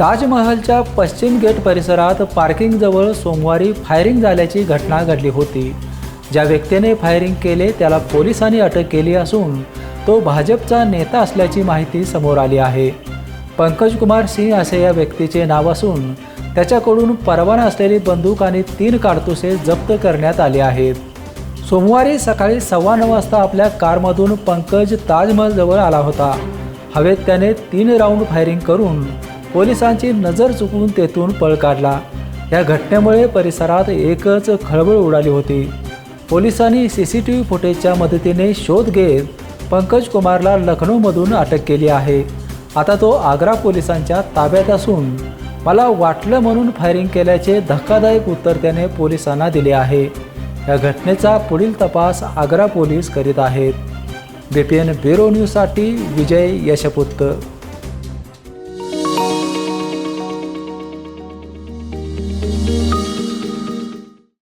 ताजमहलच्या पश्चिम गेट परिसरात पार्किंगजवळ सोमवारी फायरिंग झाल्याची घटना घडली होती. ज्या व्यक्तीने फायरिंग केले त्याला पोलिसांनी अटक केली असून तो भाजपचा नेता असल्याची माहिती समोर आली आहे. पंकज कुमार सिंह असे या व्यक्तीचे नाव असून त्याच्याकडून परवाना असलेली बंदूक आणि तीन काडतुसे जप्त करण्यात आले आहेत. सोमवारी सकाळी सव्वा नऊ वाजता आपल्या कारमधून पंकज ताजमहलजवळ आला होता. हवेत त्याने तीन राऊंड फायरिंग करून पोलिसांची नजर चुकवून तेथून पळ काढला. या घटनेमुळे परिसरात एकच खळबळ उडाली होती. पोलिसांनी सी सी टी व्ही फुटेजच्या मदतीने शोध घेत पंकज कुमारला लखनौमधून अटक केली आहे. आता तो आग्रा पोलिसांच्या ताब्यात असून मला वाटलं म्हणून फायरिंग केल्याचे धक्कादायक उत्तर त्याने पोलिसांना दिले आहे. या घटनेचा पुढील तपास आग्रा पोलीस करीत आहेत. बी पी एन ब्युरो न्यूजसाठी विजय यशपुत्र